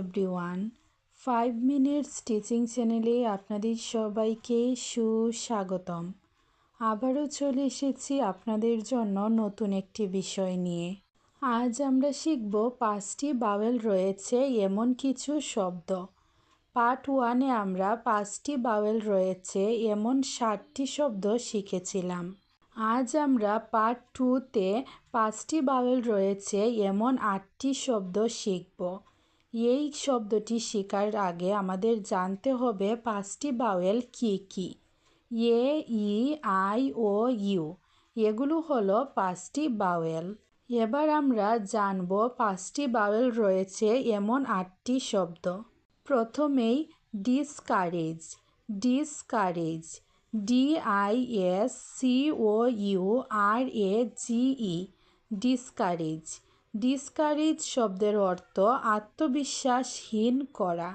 Everyone five minutes teaching চ্যানেলে আপনাদের সবাইকে সুস্বাগতম। আবারও চলে এসেছি আপনাদের জন্য নতুন একটি বিষয় নিয়ে। আজ আমরা শিখব পাঁচটি বাওয়েল রয়েছে এমন কিছু শব্দ। পার্ট ওয়ানে আমরা পাঁচটি বাওয়েল রয়েছে এমন ষাটটি শব্দ শিখেছিলাম। আজ আমরা পার্ট টুতে পাঁচটি বাওয়েল রয়েছে এমন আটটি শব্দ শিখব। এই শব্দটি শেখার আগে আমাদের জানতে হবে পাঁচটি বাওয়েল কী কি? A, E, I, O, U. এগুলো হলো পাঁচটি বাওয়েল। এবার আমরা জানব পাঁচটি বাওয়েল রয়েছে এমন আটটি শব্দ। প্রথমেই discourage discourage D I S C O U R A G E discourage discourage শব্দের অর্থ আত্মবিশ্বাসহীন করা।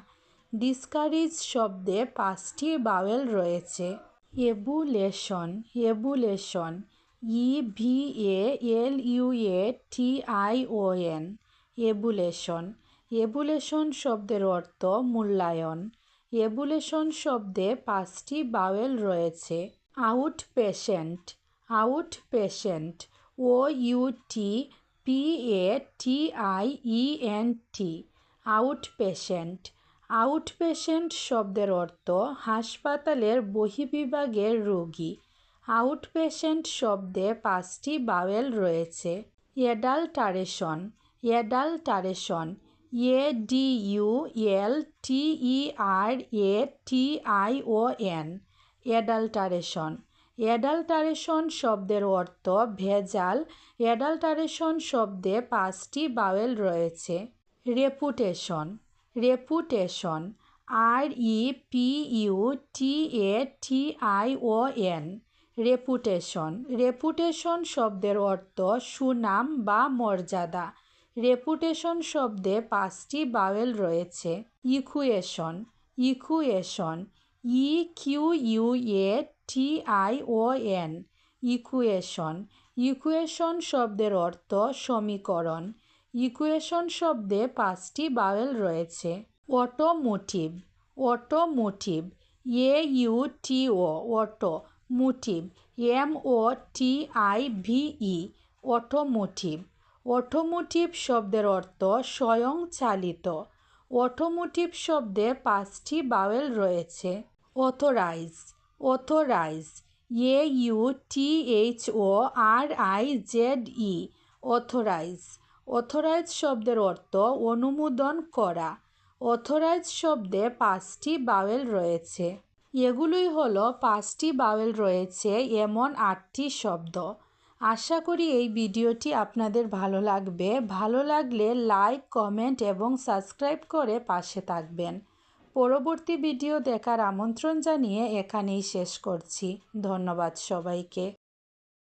ডিসকারেজ শব্দে পাঁচটি বাওয়েল রয়েছে। Evaluation evaluation, E V A L U A T I O N, evaluation. Evaluation শব্দের অর্থ মূল্যায়ন। এবুলেশন শব্দে পাঁচটি বাওয়েল রয়েছে। Outpatient outpatient, O U T P A T I E N T outpatient outpatient শব্দের অর্থ হাসপাতালের বহিবিভাগের রোগী। আউট পেশেন্ট শব্দে পাঁচটি বাওয়েল রয়েছে। Adulteration adulteration A D U L T E R A T I O N adulteration adulteration শব্দের অর্থ ভেজাল। অ্যাডাল্টারেশন শব্দে পাঁচটি বাওয়েল রয়েছে। Reputation. Reputation. R E P U T A T I O N reputation. Reputation শব্দের অর্থ সুনাম বা মর্যাদা। রেপুটেশন শব্দে পাঁচটি বাওয়েল রয়েছে। Equation. Equation. E Q U A T I O N equation equation শব্দের অর্থ সমীকরণ। ইকুয়েশন শব্দে পাঁচটি বাওয়েল রয়েছে। Automotive automotive A U T O automotive M O T I V E automotive automotive শব্দের অর্থ স্বয়ংচালিত। অটোমোটিভ শব্দে পাঁচটি বাওয়েল রয়েছে। Authorize authorize A U T H O R I Z E authorize authorize শব্দের অর্থ অনুমোদন করা। অথরাইজ শব্দে পাঁচটি বাওয়েল রয়েছে। এগুলোই হলো পাঁচটি বাওয়েল রয়েছে এমন আটটি শব্দ। আশা করি এই ভিডিওটি আপনাদের ভালো লাগবে। ভালো লাগলে লাইক, কমেন্ট এবং সাবস্ক্রাইব করে পাশে থাকবেন। পরবর্তী ভিডিও দেখার আমন্ত্রণ জানিয়ে এখানেই শেষ করছি। ধন্যবাদ সবাইকে।